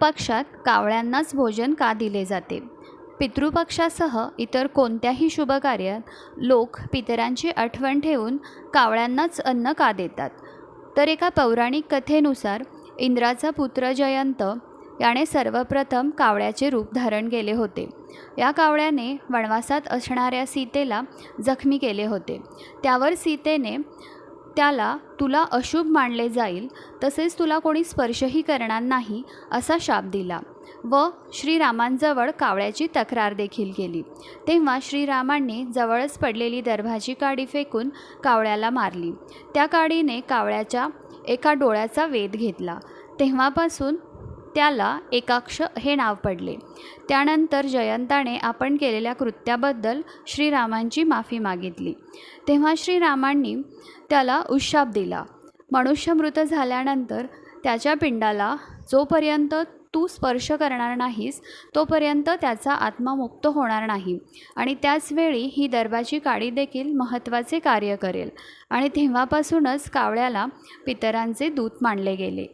पितृपक्षात कावळ्यांनाच भोजन का दिले जाते? पितृपक्षासह इतर कोणत्याही शुभकार्यात लोक पितरांची आठवण ठेवून कावळ्यांनाच अन्न का देतात? तर एका पौराणिक कथेनुसार इंद्राचा पुत्र जयंत याने सर्वप्रथम कावळ्याचे रूप धारण केले होते. या कावळ्याने वनवासात असणाऱ्या सीतेला जखमी केले होते. त्यावर सीतेने त्याला तुला अशुभ मानले जाईल तसेच तुला कोणी स्पर्शही करणार नाही असा शाप दिला. व श्रीरामांजवळ कावळ्याची तक्रार देखील केली. तेव्हा श्रीरामांनी जवळच पडलेली दर्भाची काडी फेकून कावळ्याला मारली. त्या काडीने कावळ्याच्या एका डोळ्याचा वेध घेतला. तेव्हापासून त्याला एकाक्ष हे नाव पडले. त्यानंतर जयंताने आपण केलेल्या कृत्याबद्दल श्रीरामांची माफी मागितली. तेव्हा श्रीरामांनी त्याला उशाप दिला. मनुष्य मृत झाल्यानंतर त्याच्या पिंडाला जोपर्यंत तू स्पर्श करणार नाहीस तोपर्यंत त्याचा आत्मा मुक्त होणार नाही आणि त्याचवेळी ही दर्भाची काडी देखील महत्त्वाचे कार्य करेल. आणि तेव्हापासूनच कावळ्याला पितरांचे दूत मानले गेले.